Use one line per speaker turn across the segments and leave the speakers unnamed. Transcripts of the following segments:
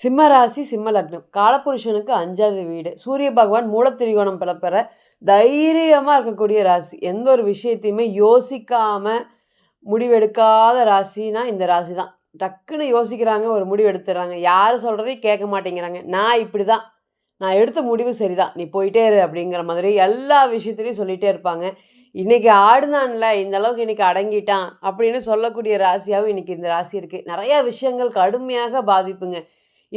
சிம்ம ராசி சிம்ம லக்னம் காலபுருஷனுக்கு அஞ்சாவது வீடு. சூரிய பகவான் மூலத்திரிகோணம் பிளப்பெற தைரியமாக இருக்கக்கூடிய ராசி. எந்த ஒரு விஷயத்தையுமே யோசிக்காமல் முடிவெடுக்காத ராசினா இந்த ராசி தான் டக்குன்னு யோசிக்கிறாங்க ஒரு முடிவு எடுத்துடுறாங்க யார் சொல்கிறதையும் கேட்க மாட்டேங்கிறாங்க. நான் இப்படி தான் நான் எடுத்த முடிவு சரிதான். நீ போயிட்டே இரு அப்படிங்கிற மாதிரி எல்லா விஷயத்துலையும் சொல்லிகிட்டே இருப்பாங்க. இன்றைக்கி ஆடுனான்ல இந்த அளவுக்கு இன்றைக்கி அடங்கிட்டான் அப்படின்னு சொல்லக்கூடிய ராசியாகவும் இன்றைக்கி இந்த ராசி இருக்குது நிறையா விஷயங்கள் கடுமையாக பாதிப்புங்க.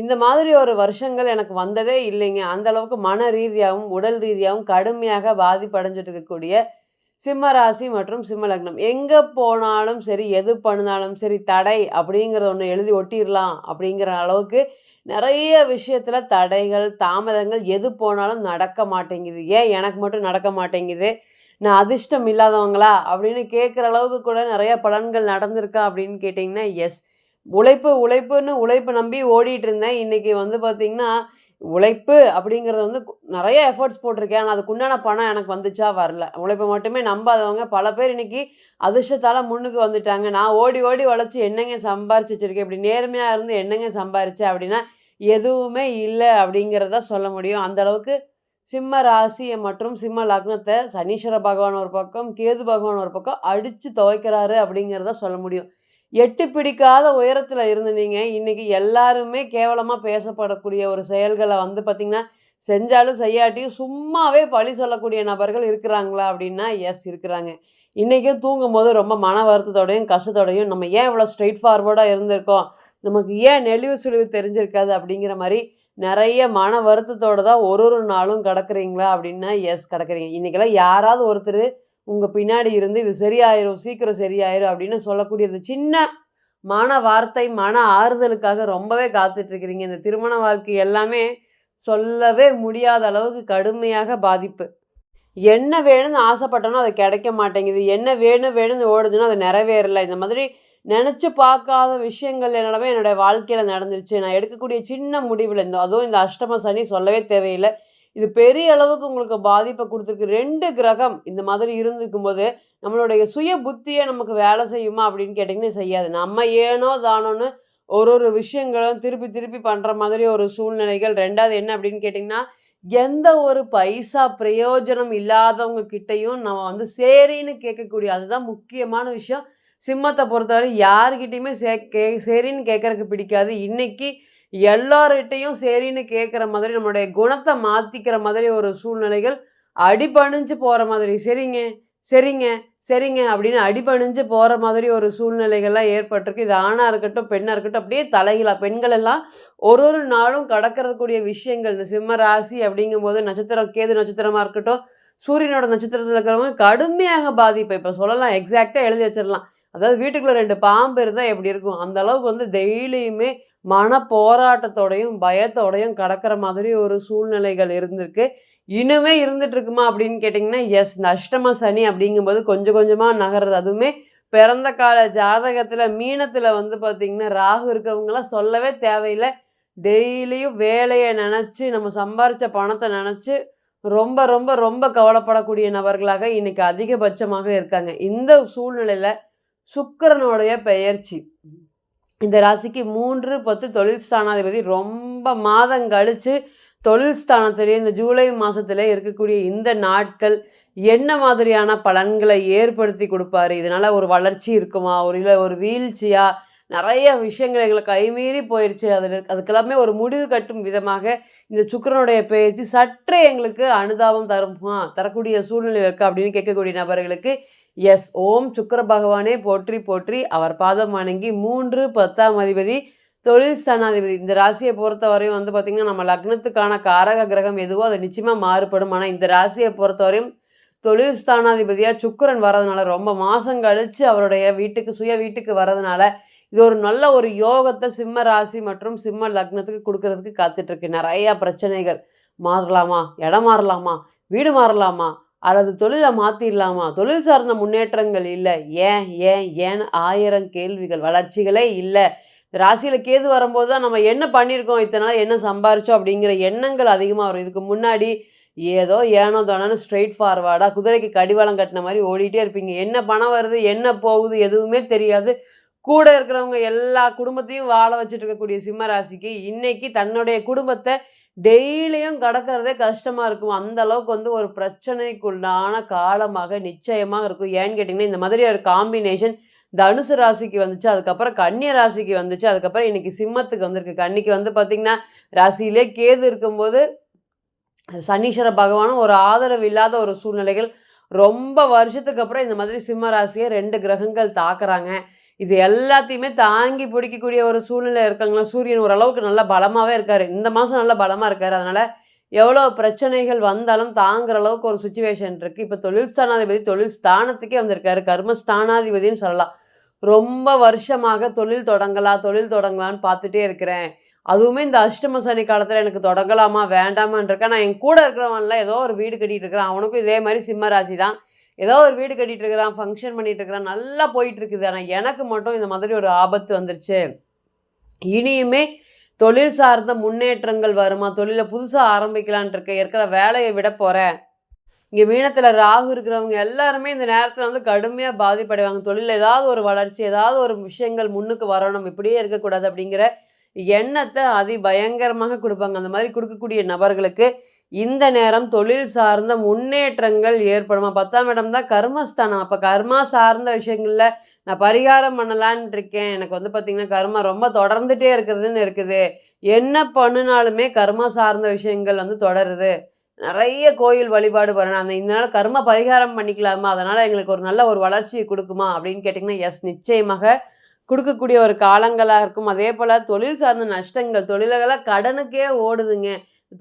இந்த மாதிரி ஒரு வருஷங்கள் எனக்கு வந்ததே இல்லைங்க. அந்த அளவுக்கு மன ரீதியாகவும் உடல் ரீதியாகவும் கடுமையாக பாதிப்படைஞ்சிட்டு இருக்கக்கூடிய சிம்மராசி மற்றும் சிம்மலக்னம். எங்கே போனாலும் சரி எது பண்ணினாலும் சரி தடை அப்படிங்கிறத ஒன்று எழுதி ஒட்டிடலாம் அப்படிங்கிற அளவுக்கு நிறைய விஷயத்தில் தடைகள் தாமதங்கள் எது போனாலும் நடக்க மாட்டேங்குது. ஏன் எனக்கு மட்டும் நடக்க மாட்டேங்குது? நான் அதிர்ஷ்டம் இல்லாதவங்களா? அப்படின்னு கேட்குற அளவுக்கு கூட நிறைய பலன்கள் நடந்திருக்கா அப்படின்னு கேட்டிங்கன்னா எஸ் உழைப்பு உழைப்புன்னு உழைப்பு நம்பி ஓடிட்டு இருந்தேன் இன்னைக்கு வந்து பார்த்திங்கன்னா உழைப்பு அப்படிங்கிறத வந்து நிறைய எஃபர்ட்ஸ் போட்டிருக்கேன். ஆனால் அதுக்குண்டான பணம் எனக்கு வந்துச்சா வரல. உழைப்பை மட்டுமே நம்பாதவங்க பல பேர் இன்னைக்கு அதிர்ஷ்டத்தால் முன்னுக்கு வந்துட்டாங்க. நான் ஓடி ஓடி உழைச்சி என்னங்க சம்பாரிச்சு வச்சிருக்கேன்? இப்படி நேர்மையாக இருந்து என்னங்க சம்பாரிச்சேன் அப்படின்னா எதுவுமே இல்லை அப்படிங்கிறத சொல்ல முடியும். அந்த அளவுக்கு சிம்ம ராசியை மற்றும் சிம்ம லக்னத்தை சனீஸ்வர பகவான் ஒரு பக்கம் கேது பகவான் ஒரு பக்கம் அடித்து துவைக்கிறாரு அப்படிங்கிறத சொல்ல முடியும். எட்டு பிடிக்காத உயரத்தில் இருந்து நீங்கள் இன்றைக்கி எல்லாருமே கேவலமாக பேசப்படக்கூடிய ஒரு செயல்களை வந்து பார்த்திங்கன்னா செஞ்சாலும் செய்யாட்டியும் சும்மாவே பழி சொல்லக்கூடிய நபர்கள் இருக்கிறாங்களா அப்படின்னா எஸ் இருக்கிறாங்க. இன்றைக்கும் தூங்கும்போது ரொம்ப மன வருத்தத்தோடையும் கஷ்டத்தோடையும் நம்ம ஏன் இவ்வளோ ஸ்ட்ரெயிட் ஃபார்வர்டாக இருந்திருக்கோம்? நமக்கு ஏன் நெளிவு சுழிவு தெரிஞ்சிருக்காது அப்படிங்கிற மாதிரி நிறைய மன வருத்தத்தோட தான் ஒரு ஒரு நாளும் கிடக்குறீங்களா அப்படின்னா எஸ் கிடக்குறீங்க. இன்றைக்கெல்லாம் யாராவது ஒருத்தர் உங்கள் பின்னாடி இருந்து இது சரியாயிரும் சீக்கிரம் சரியாயிரும் அப்படின்னு சொல்லக்கூடியது சின்ன மன வார்த்தை மன ஆறுதலுக்காக ரொம்பவே காத்துட்ருக்கிறீங்க. இந்த திருமண வாழ்க்கை எல்லாமே சொல்லவே முடியாத அளவுக்கு கடுமையாக பாதிப்பு. என்ன வேணும்னு ஆசைப்பட்டனோ அது கிடைக்க மாட்டேங்குது. என்ன வேணும் வேணும்னு ஓடுதுன்னா அது நிறைவேறல. இந்த மாதிரி நினச்சி பார்க்காத விஷயங்கள் எல்லாமே என்னோடய வாழ்க்கையில் நடந்துருச்சு. நான் எடுக்கக்கூடிய சின்ன முடிவில் இந்த அதுவும் இந்த அஷ்டம சனி சொல்லவே தேவையில்லை. இது பெரிய அளவுக்கு உங்களுக்கு பாதிப்பை கொடுத்துருக்கு. ரெண்டு கிரகம் இந்த மாதிரி இருந்திருக்கும் போது நம்மளுடைய சுய புத்தியை நமக்கு வேலை செய்யுமா அப்படின்னு கேட்டிங்கன்னா செய்யாது. நம்ம ஏனோ தானோன்னு ஒரு ஒரு விஷயங்களும் திருப்பி திருப்பி பண்ணுற மாதிரி ஒரு சூழ்நிலைகள். ரெண்டாவது என்ன அப்படின்னு கேட்டிங்கன்னா எந்த ஒரு பைசா பிரயோஜனம் இல்லாதவங்க கிட்டேயும் நம்ம வந்து சரின்னு கேட்கக்கூடிய அதுதான் முக்கியமான விஷயம். சிம்மத்தை பொறுத்தவரை யாருக்கிட்டேயுமே சே கே சரின்னு கேட்குறக்கு பிடிக்காது. இன்றைக்கி எல்லார்கிட்டையும் சரின்னு கேட்குற மாதிரி நம்மளுடைய குணத்தை மாற்றிக்கிற மாதிரி ஒரு சூழ்நிலைகள் அடிபணிஞ்சு போகிற மாதிரி. சரிங்க சரிங்க சரிங்க அப்படின்னு அடிபணிஞ்சு போகிற மாதிரி ஒரு சூழ்நிலைகள்லாம் ஏற்பட்டிருக்கு. இது ஆணாக இருக்கட்டும் பெண்ணாக இருக்கட்டும் அப்படியே தலைகளாக பெண்கள் எல்லாம் ஒரு ஒரு நாளும் கடக்கிறக்கூடிய விஷயங்கள். இந்த சிம்ம ராசி அப்படிங்கும்போது நட்சத்திரம் கேது நட்சத்திரமாக இருக்கட்டும் சூரியனோட நட்சத்திரத்தில் இருக்கிறவங்க கடுமையாக பாதிப்பு இப்போ சொல்லலாம் எக்ஸாக்டாக எழுதி வச்சிடலாம். அதாவது வீட்டுக்குள்ளே ரெண்டு பாம்பு இருந்தால் எப்படி இருக்கும்? அந்த அளவுக்கு வந்து டெய்லியுமே மன போராட்டத்தோடையும் பயத்தோடையும் கடக்கிற மாதிரி ஒரு சூழ்நிலைகள் இருந்திருக்கு. இன்னுமே இருந்துட்டு இருக்குமா அப்படின்னு கேட்டிங்கன்னா எஸ் இந்த அஷ்டம சனி அப்படிங்கும்போது கொஞ்சம் கொஞ்சமாக நகருது. அதுவுமே பிறந்த கால ஜாதகத்தில் மீனத்தில் வந்து பார்த்திங்கன்னா ராகு இருக்கவங்களாம் சொல்லவே தேவையில்லை. டெய்லியும் வேலையை நினச்சி நம்ம சம்பாரித்த பணத்தை நினச்சி ரொம்ப ரொம்ப ரொம்ப கவலைப்படக்கூடிய நபர்களாக இன்றைக்கி அதிகபட்சமாக இருக்காங்க. இந்த சூழ்நிலையில் சுக்கரனுடைய பெயர்ச்சி. இந்த ராசிக்கு மூன்று பத்து தொழில் ஸ்தானாதிபதி. ரொம்ப மாதம் கழித்து தொழில் ஸ்தானத்திலே இந்த ஜூலை மாதத்தில் இருக்கக்கூடிய இந்த நாட்கள் என்ன மாதிரியான பலன்களை ஏற்படுத்தி கொடுப்பாரு? இதனால ஒரு வளர்ச்சி இருக்குமா? ஒரு இல்லை ஒரு வீழ்ச்சியாக நிறைய விஷயங்கள் எங்களை கைமீறி போயிடுச்சு அதில் அதுக்கெல்லாமே ஒரு முடிவு கட்டும் விதமாக இந்த சுக்கிரனுடைய பயிற்சி சற்றே எங்களுக்கு அனுதாபம் தருமா. தரக்கூடிய சூழ்நிலை இருக்குது அப்படின்னு கேட்கக்கூடிய நபர்களுக்கு எஸ் ஓம் சுக்கர பகவானே போற்றி போற்றி. அவர் பாதம் வணங்கி மூன்று பத்தாம் அதிபதி தொழில் ஸ்தானாதிபதி. இந்த ராசியை பொறுத்தவரையும் வந்து பார்த்திங்கன்னா நம்ம லக்னத்துக்கான காரக கிரகம் எதுவோ அது நிச்சயமாக மாறுபடும். ஆனால் இந்த ராசியை பொறுத்தவரையும் தொழில் ஸ்தானாதிபதியாக சுக்கரன் வரதுனால ரொம்ப மாதம் கழித்து அவருடைய வீட்டுக்கு சுய வீட்டுக்கு வரதுனால இது ஒரு நல்ல ஒரு யோகத்தை சிம்ம ராசி மற்றும் சிம்ம லக்னத்துக்கு கொடுக்கறதுக்கு காத்துட்ருக்கு. நிறையா பிரச்சனைகள். மாறலாமா? இடம் மாறலாமா? வீடு மாறலாமா? அல்லது தொழிலை மாற்றிடலாமா தொழில் சார்ந்த முன்னேற்றங்கள் இல்லை. ஏன் ஏன் ஏன்? ஆயிரம் கேள்விகள். வளர்ச்சிகளே இல்லை. ராசியில் கேது வரும்போது தான் நம்ம என்ன பண்ணியிருக்கோம் இத்தனை நாள் என்ன சம்பாரிச்சோம்? அப்படிங்கிற எண்ணங்கள் அதிகமாக வரும். இதுக்கு முன்னாடி ஏதோ ஏனோ தானோன்னு ஸ்ட்ரெயிட் ஃபார்வர்டாக குதிரைக்கு கடிவாளம் கட்டின மாதிரி ஓடிட்டே இருப்பீங்க. என்ன பணம் வருது? என்ன போகுது? எதுவுமே தெரியாது. கூட இருக்கிறவங்க எல்லா குடும்பத்தையும் வாழ வச்சுட்டு இருக்கக்கூடிய சிம்ம ராசிக்கு இன்னைக்கு தன்னுடைய குடும்பத்தை டெய்லியும் கடக்கிறதே கஷ்டமாக இருக்கும். அந்த அளவுக்கு வந்து ஒரு பிரச்சனைக்குள்ளான காலமாக நிச்சயமாக இருக்கும். ஏன்னு கேட்டிங்கன்னா இந்த மாதிரி ஒரு காம்பினேஷன் தனுசு ராசிக்கு வந்துச்சு அதுக்கப்புறம் கன்னிய ராசிக்கு வந்துச்சு அதுக்கப்புறம் இன்னைக்கு சிம்மத்துக்கு வந்திருக்கு. கன்னிக்கு வந்து பார்த்திங்கன்னா ராசியிலே கேது இருக்கும்போது சனீஸ்வர பகவானும் ஒரு ஆதரவு இல்லாத ஒரு சூழ்நிலைகள். ரொம்ப வருஷத்துக்கு அப்புறம் இந்த மாதிரி சிம்ம ராசியை ரெண்டு கிரகங்கள் தாக்குறாங்க. இது எல்லாத்தையுமே தாங்கி பிடிக்கக்கூடிய ஒரு சூழ்நிலை இருக்காங்களா? சூரியன் ஓரளவுக்கு நல்லா பலமாகவே இருக்கார். இந்த மாதம் நல்லா பலமாக இருக்கார். அதனால் எவ்வளோ பிரச்சனைகள் வந்தாலும் தாங்குற அளவுக்கு ஒரு சுச்சுவேஷன் இருக்குது இப்போ தொழில் ஸ்தானாதிபதி தொழில் ஸ்தானத்துக்கே வந்திருக்காரு. கர்மஸ்தானாதிபதினு சொல்லலாம். ரொம்ப வருஷமாக தொழில் தொடங்கலாம் தொழில் தொடங்கலான்னு பார்த்துட்டே இருக்கிறேன். அதுவுமே இந்த அஷ்டம சனி காலத்தில் எனக்கு தொடங்கலாமா வேண்டாமான்னு இருக்கேன். நான் என் கூட இருக்கிறவன்லாம் ஏதோ ஒரு வீடு கட்டிகிட்டு இருக்கிறான். அவனுக்கும் இதே மாதிரி சிம்ம ராசி தான் ஏதோ ஒரு வீடு கட்டிகிட்டு இருக்கிறான் ஃபங்க்ஷன் பண்ணிகிட்டு இருக்கிறான் நல்லா போயிட்டு இருக்குது ஆனால் எனக்கு மட்டும் இந்த மாதிரி ஒரு ஆபத்து வந்துருச்சு. இனியுமே தொழில் சார்ந்த முன்னேற்றங்கள் வருமா? தொழிலை புதுசாக ஆரம்பிக்கலான் இருக்க இருக்கிற வேலையை விட போகிறேன் இங்கே மீனத்தில் ராகு இருக்கிறவங்க எல்லாருமே இந்த நேரத்தில் வந்து கடுமையாக பாதிப்படைவாங்க. தொழிலில் ஏதாவது ஒரு வளர்ச்சி ஏதாவது ஒரு விஷயங்கள் முன்னுக்கு வரணும் இப்படியே இருக்கக்கூடாது அப்படிங்கிற எண்ணத்தை அதி பயங்கரமாக கொடுப்பாங்க. அந்த மாதிரி கொடுக்கக்கூடிய நபர்களுக்கு இந்த நேரம் தொழில் சார்ந்த முன்னேற்றங்கள் ஏற்படுமா? பத்தாம் இடம் தான் கர்மஸ்தானம். அப்போ கர்மா சார்ந்த விஷயங்களில் நான் பரிகாரம் பண்ணலான் இருக்கேன். எனக்கு வந்து பார்த்திங்கன்னா கர்மா ரொம்ப தொடர்ந்துட்டே இருக்குதுன்னு இருக்குது. என்ன பண்ணினாலுமே கர்மா சார்ந்த விஷயங்கள் வந்து தொடருது. நிறைய கோயில் வழிபாடு பண்ணணும். அந்த இந்த நாள் கர்ம பரிகாரம் பண்ணிக்கலாமா? அதனால் எங்களுக்கு ஒரு நல்ல ஒரு வளர்ச்சியை கொடுக்குமா? அப்படின்னு கேட்டிங்கன்னா எஸ் நிச்சயமாக கொடுக்கக்கூடிய ஒரு காலங்களாக இருக்கும். அதே போல் தொழில் சார்ந்த நஷ்டங்கள் தொழிலகளாக கடனுக்கே ஓடுதுங்க.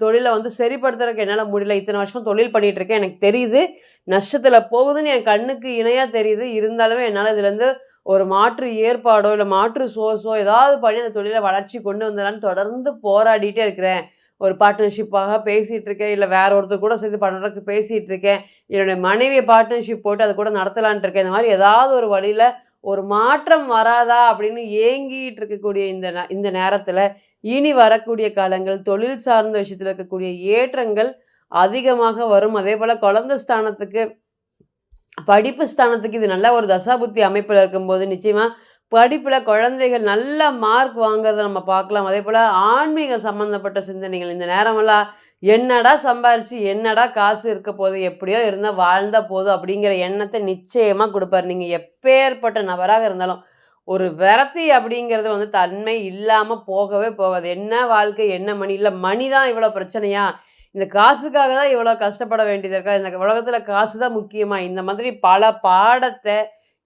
தொழிலை வந்து சரிப்படுத்துறதுக்கு என்னால் முடியல. இத்தனை வருஷம் தொழில் பண்ணிகிட்டு இருக்கேன். எனக்கு தெரியுது. நஷ்டத்தில் போகுதுன்னு என் கண்ணுக்கு இணையாக தெரியுது. இருந்தாலுமே என்னால் இதுலேருந்து ஒரு மாற்று ஏற்பாடோ இல்லை மாற்று சோர்ஸோ ஏதாவது பண்ணி அந்த தொழிலை வளர்ச்சி கொண்டு வந்துடலான்னு தொடர்ந்து போராடிட்டே இருக்கிறேன். ஒரு பார்ட்னர்ஷிப்பாக பேசிகிட்டு இருக்கேன். இல்லை வேற ஒருத்தர் கூட சேர்ந்து பண்ணுறதுக்கு பேசிகிட்டு இருக்கேன். என்னுடைய மனைவியை பார்ட்னர்ஷிப் போட்டு அதை கூட நடத்தலான்ட்டு இருக்கேன். இந்த மாதிரி ஏதாவது ஒரு வழியில் ஒரு மாற்றம் வராதா அப்படின்னு ஏங்கிட்டு இருக்கக்கூடிய இந்த இந்த நேரத்தில் இனி வரக்கூடிய காலங்கள் தொழில் சார்ந்த விஷயத்தில் இருக்கக்கூடிய ஏற்றங்கள் அதிகமாக வரும். அதே போல் குழந்த ஸ்தானத்துக்கு படிப்பு ஸ்தானத்துக்கு இது நல்ல ஒரு தசாபுத்தி அமைப்பில் இருக்கும்போது நிச்சயமாக படிப்பில் குழந்தைகள் நல்ல மார்க் வாங்குறத நம்ம பார்க்கலாம். அதே போல் ஆன்மீக சம்மந்தப்பட்ட சிந்தனைகள். இந்த நேரமெல்லாம் என்னடா சம்பாரிச்சு என்னடா காசு இருக்க போகுது எப்படியோ இருந்தால் வாழ்ந்த போதும் அப்படிங்கிற எண்ணத்தை நிச்சயமாக கொடுப்பார். நீங்கள் எப்பேற்பட்ட நபராக இருந்தாலும் ஒரு விரத்தி அப்படிங்கிறது வந்து தன்மை இல்லாமல் போகவே போகாது. என்ன வாழ்க்கை என்ன மணி? இல்லை மணி தான் இவ்வளோ பிரச்சனையா? இந்த காசுக்காக தான் இவ்வளோ கஷ்டப்பட வேண்டியது இருக்கா? இந்த உலகத்தில் காசு தான் முக்கியமாக இந்த மாதிரி பல பாடத்தை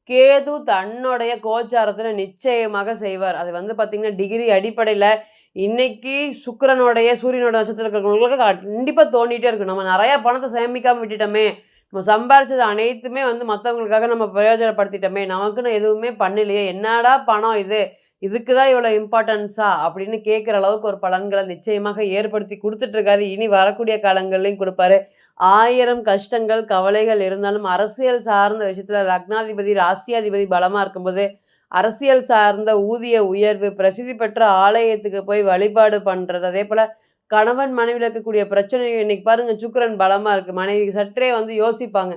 கேது தன்னுடைய கோச்சாரத்தில் நிச்சயமாக செய்வார். அது வந்து பார்த்திங்கன்னா டிகிரி அடிப்படையில் இன்னைக்கு சுக்கரனுடைய சூரியனோட நட்சத்திரம் இருக்கிறவங்களுக்கு கண்டிப்பாக தோண்டிகிட்டே இருக்கும் நம்ம நிறையா பணத்தை சேமிக்காமல் விட்டுட்டோமே நம்ம சம்பாரிச்சது அனைத்துமே வந்து மற்றவங்களுக்காக நம்ம பிரயோஜனப்படுத்திட்டோமே நமக்குன்னு எதுவுமே பண்ணலையே. என்னடா பணம் இது? இதுக்கு தான் இவ்வளோ இம்பார்ட்டன்ஸா அப்படின்னு கேட்குற அளவுக்கு ஒரு பலன்களை நிச்சயமாக ஏற்படுத்தி கொடுத்துட்ருக்காரு இனி வரக்கூடிய காலங்கள்லையும் கொடுப்பாரு. ஆயிரம் கஷ்டங்கள் கவலைகள் இருந்தாலும் அரசியல் சார்ந்த விஷயத்தில் லக்னாதிபதி ராசியாதிபதி பலமாக இருக்கும்போது அரசியல் சார்ந்த ஊதிய உயர்வு பிரசித்தி பெற்ற ஆலயத்துக்கு போய் வழிபாடு பண்ணுறது அதே போல் கணவன் மனைவியில் இருக்கக்கூடிய பிரச்சனைகள் இன்னைக்கு பாருங்கள் சுக்கரன் பலமாக இருக்குது மனைவி சற்றே வந்து யோசிப்பாங்க.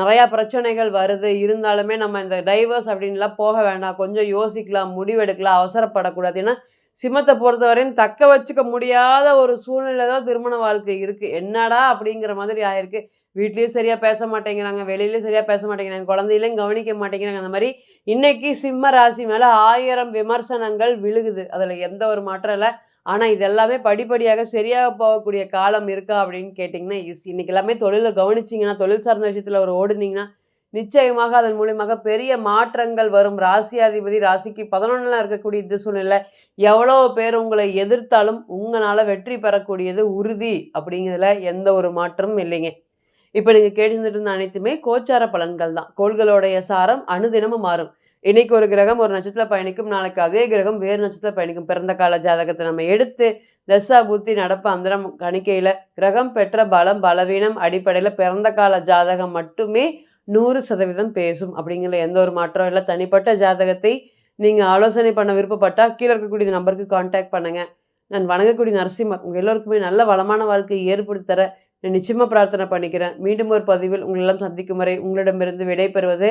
நிறையா பிரச்சனைகள் வருது. இருந்தாலுமே நம்ம இந்த டைவர்ஸ் அப்படின்லாம் போக வேண்டாம் கொஞ்சம் யோசிக்கலாம் முடிவெடுக்கலாம் அவசரப்படக்கூடாது. ஏன்னா சிம்மத்தை பொறுத்தவரையும் தக்க வச்சுக்க முடியாத ஒரு சூழ்நிலை தான் திருமண வாழ்க்கை இருக்குது என்னடா அப்படிங்கிற மாதிரி ஆயிருக்கு. வீட்லேயும் சரியாக பேச மாட்டேங்கிறாங்க வெளியிலையும் சரியாக பேச மாட்டேங்கிறாங்க குழந்தையிலையும் கவனிக்க மாட்டேங்கிறாங்க. அந்த மாதிரி இன்றைக்கி சிம்ம ராசி மேலே ஆயிரம் விமர்சனங்கள் விழுகுது. அதில் எந்த ஒரு மாற்றம் இல்லை. ஆனால் இது எல்லாமே படிப்படியாக சரியாக போகக்கூடிய காலம் இருக்கா அப்படின்னு கேட்டிங்கன்னா இஸ் இன்னைக்கு எல்லாமே தொழிலை கவனிச்சிங்கன்னா தொழில் சார்ந்த விஷயத்தில் ஒரு ஓடுனீங்கன்னா நிச்சயமாக அதன் மூலியமாக பெரிய மாற்றங்கள் வரும். ராசியாதிபதி ராசிக்கு பதினொன்றில் இருக்கக்கூடிய இந்த சூழ்நிலை எவ்வளோ பேர் உங்களை எதிர்த்தாலும் உங்களால் வெற்றி பெறக்கூடியது உறுதி அப்படிங்கிறதுல எந்த ஒரு மாற்றமும் இல்லைங்க. இப்போ நீங்கள் கேட்டுருந்துட்டு இருந்த அனைத்துமே கோச்சார பலன்கள் தான். கோள்களுடைய சாரம் அணுதினமும் மாறும். இன்னைக்கு ஒரு கிரகம் ஒரு நட்சத்திர பயணிக்கும் நாளைக்கு அதே கிரகம் வேறு நட்சத்திர பயணிக்கும். பிறந்த கால ஜாதகத்தை நம்ம எடுத்து தசா புத்தி நடப்பு அந்தரம் கணிக்கையில் கிரகம் பெற்ற பலம் பலவீனம் அடிப்படையில் பிறந்த கால ஜாதகம் மட்டுமே நூறு சதவீதம் பேசும் அப்படிங்கிற எந்த ஒரு மாற்றம் இல்லை. தனிப்பட்ட ஜாதகத்தை நீங்கள் ஆலோசனை பண்ண விருப்பப்பட்டால் கீழே இருக்கக்கூடிய நம்பருக்கு காண்டாக்ட் பண்ணுங்கள் நான் வணங்கக்கூடிய நரசிம்மர் உங்கள் எல்லோருக்குமே நல்ல வளமான வாழ்க்கையை ஏற்படுத்தி தர நான் நிச்சயமாக பிரார்த்தனை பண்ணிக்கிறேன். மீண்டும் ஒரு பதிவில் உங்களெல்லாம் சந்திக்கும் வரை உங்களிடமிருந்து விடைபெறுவது